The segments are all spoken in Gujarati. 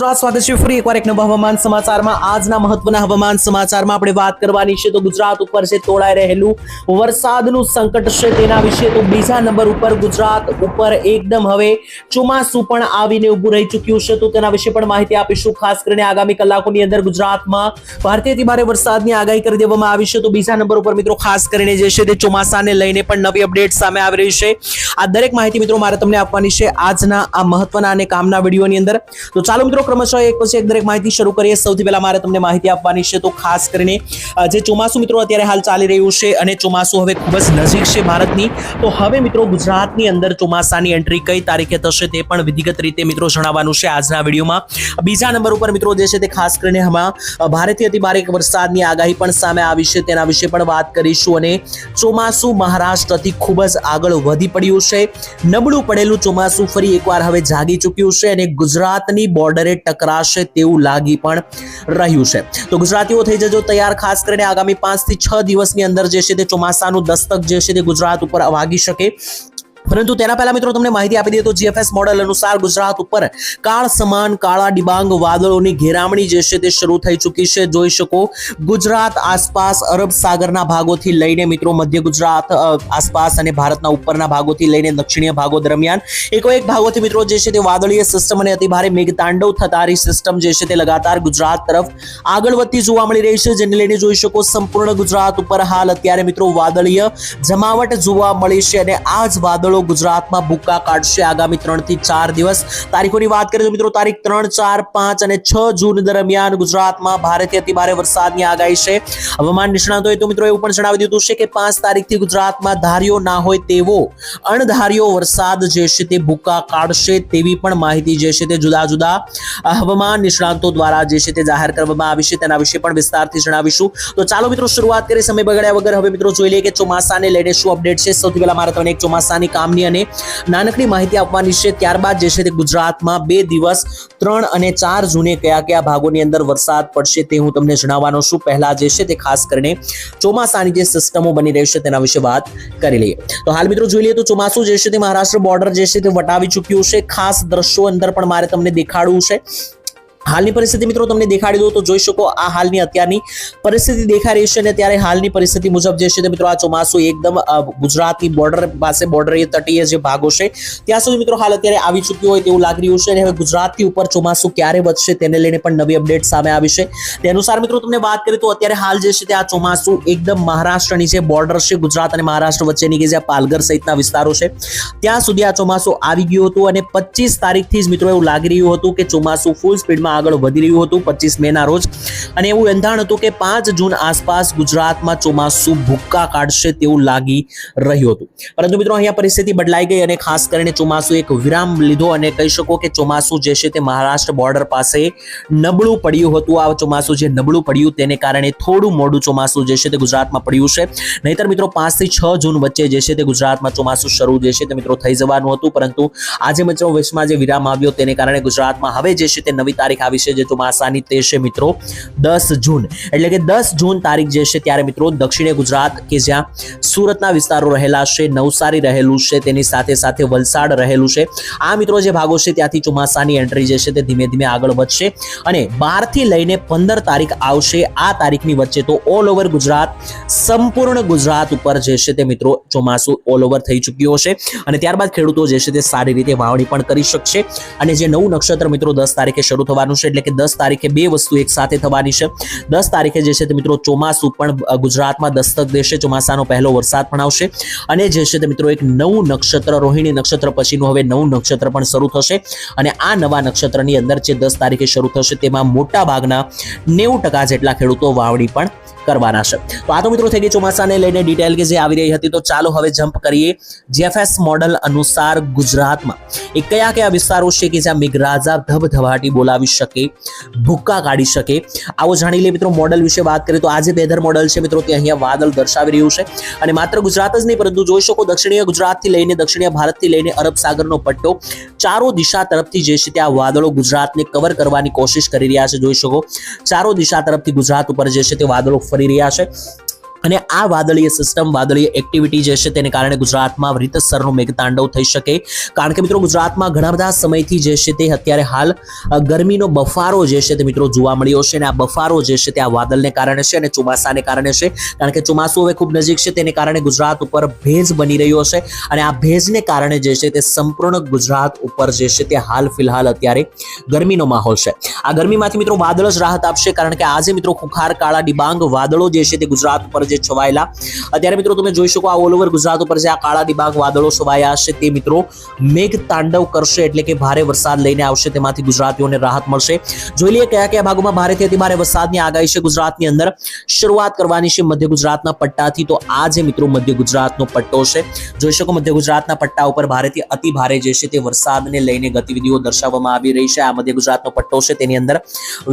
સ્વાગત એકવાર એક નવા હવામાન સમાચારમાં. આજના મહત્વના હવામાન સમાચારમાં આપણે વાત કરવાની છે તો ગુજરાત ઉપર છે તોળાઈ રહેલું, વરસાદનું સંકટ છે તેના વિશે તો બીજા નંબર ઉપર ગુજરાત ઉપર એકદમ હવે ચોમાસું પણ આવીને ઊભું રહી ચૂક્યું છે તો તેના વિશે પણ માહિતી આપીશું. ખાસ કરીને આગામી કલાકોની અંદર ગુજરાતમાં ભારતીયથી ભારે વરસાદની આગાહી કરી દેવામાં આવી છે તો બીજા નંબર ઉપર મિત્રો ખાસ કરીને જે છે તે ચોમાસાને લઈને પણ નવી અપડેટ સામે આવી રહી છે. આ દરેક માહિતી મિત્રો મારે તમને આપવાની છે આજના આ મહત્વના અને કામના વિડીયોની અંદર. તો ચાલો મિત્રો ક્રમશઃ એક પછી એક દરેક માહિતી શરૂ કરીએ. સૌથી પહેલા મારે તમને માહિતી આપવાની છે તો ખાસ કરીને જે ચોમાસું મિત્રો અત્યારે હાલ ચાલી રહ્યું છે અને ચોમાસું હવે ખૂબ જ નજીક છે ભારતની, તો હવે મિત્રો ગુજરાતની અંદર ચોમાસાની એન્ટ્રી કઈ તારીખે થશે તે પણ વિધિગત રીતે મિત્રો જણાવવાનું છે આજના વિડીયોમાં. બીજા નંબર ઉપર મિત્રો જે છે તે ખાસ કરીને હમણાં ભારેથી અતિ ભારે વરસાદની આગાહી પણ સામે આવી છે તેના વિશે પણ વાત કરીશું અને ચોમાસું મહારાષ્ટ્રથી ખૂબ જ આગળ વધી પડ્યું છે. નબળું પડેલું ચોમાસું ફરી એકવાર હવે જાગી ચૂક્યું છે અને ગુજરાતની બોર્ડરે ટકરાશે તેવું લાગી પણ રહ્યું છે. તો ગુજરાતીઓ થઈ જજો તૈયાર. ખાસ કરીને આગામી પાંચથી છ દિવસની અંદર જે છે તે ચોમાસાનું દસ્તક જે છે તે ગુજરાત ઉપર વાગી શકે. પરંતુ તેના પહેલા મિત્રો તમને માહિતી આપી દઈએ તો જીએફએસ મોડેલ અનુસાર ગુજરાત ઉપર કાળ સમાન, કાળા ડિબાંગ વાદળોની ઘેરામણી જે છે તે શરૂ થઈ ચૂકી છે. જોઈ શકો ગુજરાત આસપાસ અરબ સાગરના ભાગોથી લઈને મિત્રો મધ્ય ગુજરાત આસપાસ અને ભારતના ઉપરના ભાગોથી લઈને દક્ષિણીય ભાગો દરમિયાન એકો એક ભાગોથી મિત્રો જે છે તે વાદળીય સિસ્ટમ અને અતિભારે મેઘતાંડવ થતારી સિસ્ટમ જે છે તે લગાતાર ગુજરાત તરફ આગળ વધતી જોવા મળી રહી છે. જેને લઈને જોઈ શકો સંપૂર્ણ ગુજરાત ઉપર હાલ અત્યારે મિત્રો વાદળીય જમાવટ જોવા મળી છે અને આ જ વાદળો ગુજરાતમાં ભૂક્કા કાઢશે આગામી ત્રણથી ચાર દિવસ. તારીખોની વાત કરીએ તો મિત્રો તારીખ ત્રણ, ચાર, પાંચ અને છ જૂન દરમિયાન ગુજરાતમાં ભારેથી અતિ ભારે વરસાદની આગાહી છે. હવામાન નિષ્ણાતોએ તો મિત્રો એવું પણ જણાવી દીધું છે કે પાંચ તારીખથી ગુજરાતમાં ધાર્યો ના હોય તેવો અણધાર્યો વરસાદ જે છે તે ભૂક્કા કાઢશે તેવી પણ માહિતી જે છે તે જુદા જુદા હવામાન નિષ્ણાતો દ્વારા જે છે તે જાહેર કરવામાં આવી છે. તેના વિશે પણ વિસ્તારથી જણાવીશું. તો ચાલો મિત્રો શરૂઆત કરીએ. સમય બગડ્યા વગર હવે મિત્રો જોઈ લઈએ કે ચોમાસાને લઈને શું અપડેટ છે. સૌથી પહેલા મારે તમને એક ચોમાસાની કામની અને નાનકડી માહિતી આપવાની છે. ત્યારબાદ જે છે તે ગુજરાતમાં બે દિવસ ત્રણ અને ચાર જૂને કયા કયા ભાગોની અંદર વરસાદ પડશે તે હું તમને જણાવવાનો છું. પહેલા જે છે તે ખાસ કરીને ચોમાસાની જે સિસ્ટમો બની રહી છે તેના વિશે વાત કરી લઈએ. તો હાલ મિત્રો જોઈ લઈએ તો ચોમાસું જે છે તે મહારાષ્ટ્ર બોર્ડર જે છે તે વટાવી ચૂક્યું છે. ખાસ દ્રશ્યો અંદર પણ મારે તમને દેખાડવું છે. હાલની પરિસ્થિતિ મિત્રો તમને દેખાડી દઉં તો જોઈ શકો આ હાલની અત્યારની પરિસ્થિતિ દેખાઈ રહી છે અને ત્યારે હાલની પરિસ્થિતિ મુજબ જે છે મિત્રો આ ચોમાસું એકદમ ગુજરાતની બોર્ડર પાસે બોર્ડર તટીય જે ભાગો છે, ત્યાં સુધી મિત્રો હાલ અત્યારે આવી ચૂક્યું હોય તેવું લાગી રહ્યું છે અને હવે ગુજરાતથી ઉપર ચોમાસું ક્યારે વધશે તેને લઈને પણ નવી અપડેટ સામે આવી છે. તે અનુસાર મિત્રો તમને વાત કરીએ તો અત્યારે હાલ જે છે તે આ ચોમાસું એકદમ મહારાષ્ટ્રની જે બોર્ડર છે ગુજરાત અને મહારાષ્ટ્ર વચ્ચેની કે જે પાલઘર સહિતના વિસ્તારો છે, ત્યાં સુધી આ ચોમાસું આવી ગયું હતું અને પચીસ તારીખથી જ મિત્રો એવું લાગી રહ્યું હતું કે ચોમાસું ફૂલ સ્પીડમાં આગળ વધી રહ્યું હતું પચીસ મે ના રોજ. અને એવું એંધાણ હતું કે પાંચ જૂન આસપાસ ગુજરાતમાં ચોમાસું ભૂક્કા કાઢશે તેવું લાગી રહ્યું હતું. પરંતુ મિત્રો અહીંયા પરિસ્થિતિ બદલાઈ ગઈ અને ખાસ કરીને ચોમાસું એક વિરામ લીધો અને કહી શકો કે ચોમાસું જે છે તે મહારાષ્ટ્ર બોર્ડર પાસે નબળું પડ્યું હતું. આ ચોમાસું જે નબળું પડ્યું તેને કારણે થોડું મોડું ચોમાસું જે છે તે ગુજરાતમાં પડ્યું છે. નહીતર મિત્રો પાંચથી છ જૂન વચ્ચે જે છે તે ગુજરાતમાં ચોમાસું શરૂ જે છે તે મિત્રો થઈ જવાનું હતું. પરંતુ આજે મિત્રો વચમાં જે વિરામ આવ્યો તેને કારણે ગુજરાતમાં હવે જે છે તે નવી તારીખ આવી છે, જે ચોમાસાની તે છે મિત્રો, દસ જૂન. એટલે કે દસ જૂન તારીખ જે છે, ત્યારે મિત્રો દક્ષિણે ગુજરાત કે જ્યાં સુરતના વિસ્તારો રહેલા છે, નવસારી રહેલું છે, તેની સાથે સાથે વલસાડ રહેલું છે. આ મિત્રો જે ભાગો છે, ત્યાંથી ચોમાસાની એન્ટ્રી જે છે, તે ધીમે ધીમે આગળ વધશે. અને બારથી લઈને પંદર તારીખ આવશે, આ તારીખની વચ્ચે તો ઓલ ઓવર ગુજરાત, સંપૂર્ણ ગુજરાત ઉપર જે છે, તે મિત્રો ચોમાસું ઓલ ઓવર થઈ ચૂક્યો હશે. અને ત્યારબાદ ખેડૂતો જે છે, તે સારી રીતે વાવણી પણ કરી શકશે. અને જે નવું નક્ષત્ર મિત્રો દસ તારીખે શરૂ થવાનું છે એટલે કે દસ તારીખે બે વસ્તુ એક સાથે થવાની છે. દસ તારીખે જે છે તે મિત્રો ચોમાસું પણ ગુજરાતમાં દસ્તક દેશે. ચોમાસાનો પહેલો વરસાદ પણ આવશે. અને જે છે તે મિત્રો એક નવું નક્ષત્ર, રોહિણી નક્ષત્ર પછીનું હવે નવું નક્ષત્ર પણ શરૂ થશે. અને આ નવા નક્ષત્રની અંદર જે દસ તારીખે શરૂ થશે તેમાં મોટા ભાગના નેવું ટકા જેટલા ખેડૂતો વાવણી પણ કરવાના છે. તો આ તો મિત્રો થઈ ગઈ ચોમાસાને લઈને ડિટેલ કે જે આવી રહી હતી, તો ચાલો હવે જમ્પ કરીએ જીએફએસ મોડલ અનુસાર ગુજરાતમાં. એ કયા કયા વિસ્તારો છે કે જ્યાં મેઘરાજા ધબધબાટી બોલાવી શકે, ભૂક્કા કાઢી શકે? આવો જાણી લઈએ મિત્રો મોડલ વિશે વાત કરીએ તો આ જે વેધર મોડલ છે મિત્રો, તે અહીંયા વાદળ દર્શાવી રહ્યું છે. અને માત્ર ગુજરાત જ નહીં, પરંતુ જોઈ શકો દક્ષિણીય ગુજરાતથી લઈને દક્ષિણીય ભારતથી લઈને અરબ સાગરનો પટ્ટો ચારો દિશા તરફથી જે છે તે આ વાદળો ગુજરાતને કવર કરવાની કોશિશ કરી રહ્યા છે. જોઈ શકો, ચારો દિશા તરફથી ગુજરાત ઉપર જે છે તે વાદળો ફરી રહ્યા છે. અને આ વાદળીય સિસ્ટમ વાદળીય એક્ટિવિટી જે છે તેને કારણે ગુજરાતમાં રીતસરનું મેઘતાંડવ થઈ શકે. કારણ કે મિત્રો ગુજરાતમાં ઘણા બધા સમયથી જે છે તે અત્યારે હાલ ગરમીનો બફારો જે છે તે મિત્રો જોવા મળ્યો છે અને આ બફારો જે છે તે આ વાદળને કારણે છે અને ચોમાસાને કારણે છે. કારણ કે ચોમાસું હવે ખૂબ નજીક છે તેને કારણે ગુજરાત ઉપર ભેજ બની રહ્યો છે અને આ ભેજને કારણે જે છે તે સંપૂર્ણ ગુજરાત ઉપર જે છે તે હાલ ફિલહાલ અત્યારે ગરમીનો માહોલ છે. આ ગરમીમાંથી મિત્રો વાદળ જ રાહત આપશે કારણ કે આજે મિત્રો ખુખાર, કાળા, ડિબાંગ વાદળો જે છે તે ગુજરાત ઉપર જે છવાયેલા. અત્યારે મિત્રો તમે જોઈ શકો આ ઓલ ઓવર ગુજરાત ઉપર જે આ કાળા ડિબાંગ વાદળો છવાયા હશે તે મિત્રો મેઘ તાંડવ કરશે એટલે કે ભારે વરસાદ લઈને આવશે તેમાંથી ગુજરાતીઓને રાહત મળશે. જોઈ લઈએ કયા કયા ભાગોમાં ભારેથી અતિભારે વરસાદની આગાહી છે ગુજરાતની અંદર. શરૂઆત કરવાની છે મધ્ય ગુજરાતના પટ્ટાથી. તો આ જે મિત્રો મધ્ય ગુજરાતનો પટ્ટો છે, જોઈ શકો મધ્ય ગુજરાતના પટ્ટા ઉપર ભારેથી અતિ ભારે જે છે તે વરસાદને લઈને ગતિવિધિઓ દર્શાવવામાં આવી રહી છે. આ મધ્ય ગુજરાતનો પટ્ટો છે તેની અંદર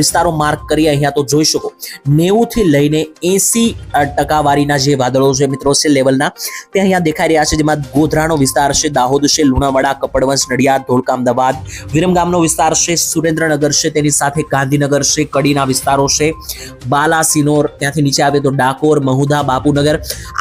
વિસ્તારો માર્ક કરી અહીંયા તો જોઈ શકો નેવું થી લઈને એસી ટકાવારીના જે વાદળો છે મિત્રો, છે લેવલના, તે અહીંયા દેખાઈ રહ્યા છે, જેમાં ગોધરાનો વિસ્તાર છે, દાહોદ છે, લુણાવાડા, કપડવંશ, નડિયાદ, ધોળકા, અમદાવાદ, વિરમગામનો વિસ્તાર છે, સુરેન્દ્રનગર છે, તેની સાથે ગાંધીનગર છે, કડીના વિસ્તારો છે, બાલાસિનોર, ત્યાંથી નીચે આવે તો ડાકોર, મહુધા, બાપુનગર.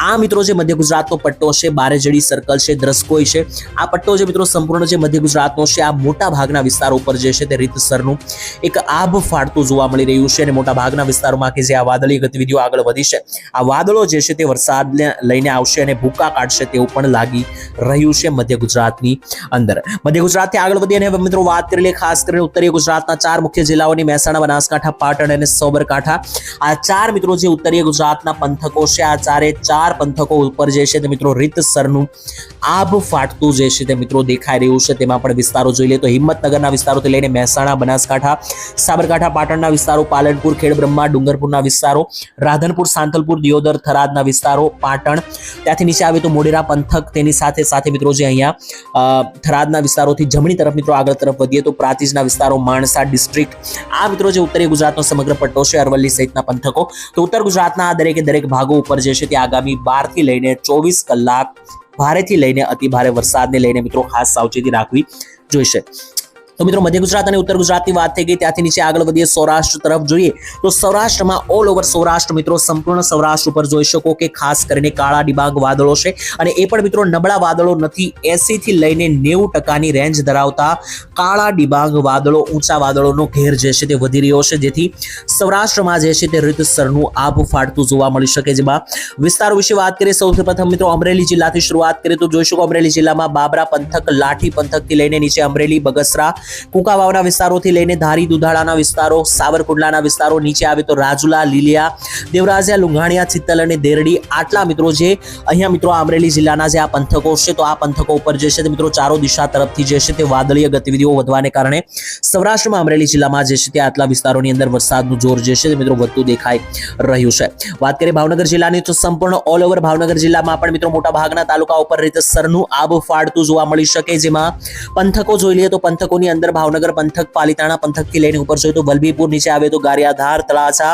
આ મિત્રો જે મધ્ય ગુજરાતનો પટ્ટો છે, બારેજડી સર્કલ છે, દ્રસ્કોઈ છે, આ પટ્ટો જે મિત્રો સંપૂર્ણ જે મધ્ય ગુજરાતનો છે, આ મોટા ભાગના વિસ્તારો ઉપર જે છે તે રીતસરનું એક આભ ફાટતું જોવા મળી રહ્યું છે અને મોટા ભાગના વિસ્તારોમાં કે જે આ વાદળી ગતિવિધિઓ આગળ વધી છે, આ વાદળો જે છે તે વરસાદને લઈને આવશે અને ભૂકા કાઢશે તેવું પણ લાગી રહ્યું છે મધ્ય ગુજરાતની અંદર. મધ્ય ગુજરાતથી આગળ વધી અને મિત્રો વાત કરી લઈએ ખાસ કરીને ઉત્તરીય ગુજરાતના ચાર મુખ્ય જિલ્લાઓની મહેસાણા, બનાસકાંઠા, પાટણ અને સાબરકાંઠા. આ ચાર મિત્રો જે ઉત્તરીય ગુજરાતના પંથકો છે, આ ચારે ચાર પંથકો ઉપર જે છે તે મિત્રો રીતસરનું આભ ફાટતું જે છે તે મિત્રો દેખાઈ રહ્યું છે. તેમાં પણ વિસ્તારો જોઈ લે તો હિંમતનગરના વિસ્તારોથી લઈને મહેસાણા, બનાસકાંઠા, સાબરકાંઠા, પાટણના વિસ્તારો, પાલનપુર, ખેડબ્રહ્મા, ડુંગરપુરના વિસ્તારો, રાધનપુર સાંતલપુર દિયોદર થરાદના વિસ્તારો, પાટણ, ત્યાંથી નીચે આવે તો મોડેરા પંથક, તેની સાથે સાથે મિત્રો જે અહીંયા થરાદના વિસ્તારોથી જમણી તરફ મિત્રો આગળ તરફ વધીએ તો પ્રાતિજના વિસ્તારો, માણસા ડિસ્ટ્રિક્ટ, આ મિત્રો જે ઉત્તરીય ગુજરાતનો સમગ્ર પટ્ટો છે, અરવલ્લી સહિતના પંથકો, તો ઉત્તર ગુજરાતના આ દરેકે દરેક ભાગો ઉપર જે છે તે આગામી બારથી લઈને ચોવીસ કલાક ભારેથી લઈને અતિ ભારે વરસાદને લઈને મિત્રો ખાસ સાવચેતી રાખવી જોઈશે. તો મિત્રો મધ્ય ગુજરાત અને ઉત્તર ગુજરાતની વાત થઈ ગઈ, ત્યાંથી નીચે આગળ વધીએ સૌરાષ્ટ્ર તરફ જોઈએ. તો સૌરાષ્ટ્રમાં ઓલ ઓવર સૌરાષ્ટ્ર મિત્રો સંપૂર્ણ સૌરાષ્ટ્ર ઉપર જોઈ શકો કે ખાસ કરીને કાળા ડિબાંગ વાદળો છે અને એ પણ મિત્રો નબળા વાદળો નથી, એસી થી લઈને નેવું ટકાની રેન્જ ધરાવતા કાળા ડિબાંગ વાદળો, ઊંચા વાદળોનો ઘેર જે છે તે વધી રહ્યો છે. જેથી સૌરાષ્ટ્રમાં જે છે તે રીતસરનું આભ ફાટતું જોવા મળી શકે જેમાં વિસ્તારો વિશે વાત કરીએ, સૌથી પ્રથમ મિત્રો અમરેલી જિલ્લાથી શરૂઆત કરીએ તો જોઈ શકો અમરેલી જિલ્લામાં બાબરા પંથક, લાઠી પંથકથી લઈને નીચે અમરેલી, બગસરા કુકાવાવના વિસ્તારોથી લઈને ધારી દુધાળાના વિસ્તારો, સાવરકુંડલાના વિસ્તારો, નીચે આવે તો રાજુલા, લીલિયા, દેવરાજિયા, લુંઘાણિયા, ચિત્તલ અને દેરડી આટલા મિત્રો જે અહીંયા મિત્રો અમરેલી જિલ્લાના જે આ પંથકો છે, તો આ પંથકો ઉપર જે છે તે મિત્રો ચારો દિશા તરફથી જે છે તે વાદળીય ગતિવિધિઓ વધવાને કારણે સૌરાષ્ટ્રમાં અમરેલી જિલ્લામાં જે છે તે આટલા વિસ્તારોની અંદર વરસાદનું જોર જે છે તે મિત્રો વધતું દેખાઈ રહ્યું છે. વાત કરીએ ભાવનગર જિલ્લાની, તો સંપૂર્ણ ઓલ ઓવર ભાવનગર જિલ્લામાં પણ મિત્રો મોટા ભાગના તાલુકા ઉપર રીતે સરનું આબ ફાડતું જોવા મળી શકે, જેમાં પંથકો જોઈ લઈએ તો પંથકોની અંદર ભાવનગર પંથક પાલિતાણા પંથકથી લઈને ઉપર જોઈએ તો વલભીપુર નીચે આવે તો ગારિયાધાર તળાસા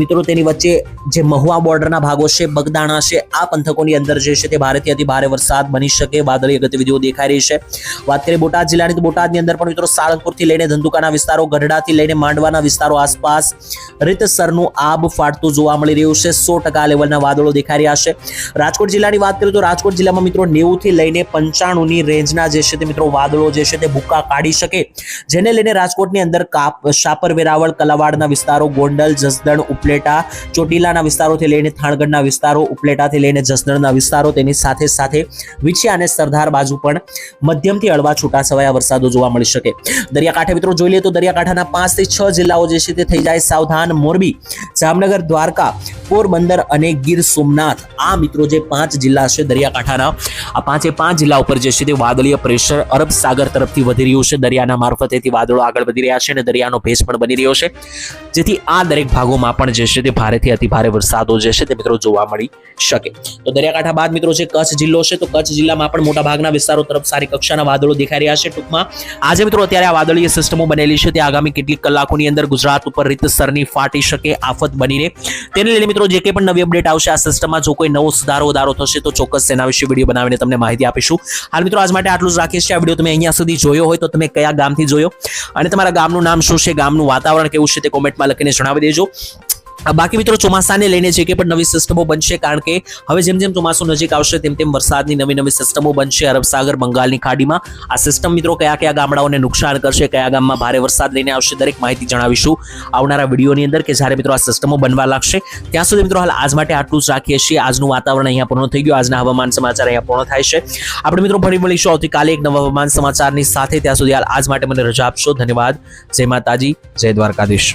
મિત્રો, તેની વચ્ચે જે મહુવા બોર્ડરના ભાગો છે, બગદાણા છે, આ પંથકોની અંદર જે છે તે ભારેથી અતિ ભારે વરસાદ બની શકે, વાદળી ગતિવિધિઓ દેખાઈ રહી છે. વાત કરીએ બોટાદ જિલ્લાની, તો બોટાદની અંદર પણ મિત્રો સાળંગપુરથી લઈને ધંધુકાના વિસ્તારો, ગઢડાથી લઈને માંડવાના વિસ્તારો આસપાસ રીતસરનું આબ ફાટતું જોવા મળી રહ્યું છે. સો ટકા લેવલના વાદળો દેખાઈ રહ્યા છે. રાજકોટ જિલ્લાની વાત કરીએ તો રાજકોટ જિલ્લામાં મિત્રો નેવું થી લઈને પંચાણુંની રેન્જના જે છે તે મિત્રો વાદળો જે છે તે ભૂકા કાઢી શકે. જેને લઈને રાજકોટની અંદર કાપ, શાપર, વેરાવળ, કલાવાડના વિસ્તારો, ગોંડલ, જસદણ, ઉપલેટા, ચોટીલાના વિસ્તારોથી લઈને થાણગઢના વિસ્તારો, ઉપલેટાથી લઈને જસદણના વિસ્તારો તેની સાથે સાથે વિછિયા અને સરદાર બાજુ પણ મધ્યમથી હળવા છૂટાછવાયા વરસાદો જોવા મળી શકે. દરિયાકાંઠે મિત્રો જોઈ લઈએ તો દરિયાકાંઠાના પાંચથી છ જિલ્લાઓ જે છે તે થઈ જાય સાવધાન, મોરબી, જામનગર, દ્વારકા, પોરબંદર અને ગીર સોમનાથ. આ મિત્રો જે પાંચ જિલ્લા છે દરિયાકાંઠાના, આ પાંચે પાંચ જિલ્લા ઉપર જે છે તે વાદળીય પ્રેશર અરબ સાગર તરફથી વધી રહ્યું છે. દરિયાના મારફતેથી વાદળો આગળ વધી રહ્યા છે અને દરિયાનો ભેસ પણ બની રહ્યો છે. જેથી આ દરેક ભાગોમાં પણ જે છે તે ભારેથી અતિ ભારે વરસાદો જે છે તે મિત્રો જોવા મળી શકે. તો દરિયાકાંઠા બાદ મિત્રો જે કચ્છ જિલ્લો છે તો કચ્છ જિલ્લામાં પણ મોટા ભાગના વિસ્તારો તરફ સારી કક્ષાના વાદળો દેખાઈ રહ્યા છે ટૂંકમાં. આજે મિત્રો અત્યારે આ વાદળીય સિસ્ટમો બનેલી છે. તે આગામી કેટલીક કલાકોની અંદર ગુજરાત ઉપર રીતસરની ફાટી શકે, આફત બનીને. તેને લઈને મિત્રો જે કંઈ પણ નવી અપડેટ આવશે આ સિસ્ટમમાં જો કોઈ નવો સુધારો વધારો થશે તો ચોક્કસ તેના વિશે વીડિયો બનાવીને તમને માહિતી આપીશું. હાલ મિત્રો આજ માટે આટલું જ રાખીએ છીએ. આ વીડિયો તમે અહીંયા સુધી જોયો હોય તો તમે કયા ગામથી જોયો? અને તમારા ગામનું નામ શું છે? ગામનું વાતાવરણ કેવું છે? તે કોમેન્ટમાં લખીને જણાવી દેજો. બાકી મિત્રો ચોમાસાને લઈને જે કે પણ નવી સિસ્ટમો બનશે, કારણ કે હવે જેમ જેમ ચોમાસું નજીક આવશે, તેમ તેમ વરસાદની નવી નવી સિસ્ટમો બનશે અરબ સાગર, બંગાળની ખાડીમાં. આ સિસ્ટમ મિત્રો કયા કયા ગામડાઓને નુકસાન કરશે, કયા ગામમાં ભારે વરસાદ લઈને આવશે, દરેક માહિતી જણાવીશું આવનારા વિડીયોની અંદર કે જ્યારે મિત્રો આ સિસ્ટમો બનવા લાગશે. ત્યાં સુધી મિત્રો હાલ આજ માટે આટલું જ રાખીએ છીએ. આજનું વાતાવરણ અહીંયા પૂર્ણ થઈ ગયું. આજના હવામાન સમાચાર અહીંયા પૂર્ણ થાય છે. આપણે મિત્રો ફરી મળીશું આવતીકાલે એક નવા હવામાન સમાચારની સાથે. ત્યાં સુધી હાલ આજ માટે મને રજા આપશો. ધન્યવાદ. જય માતાજી. જય દ્વારકાધીશ.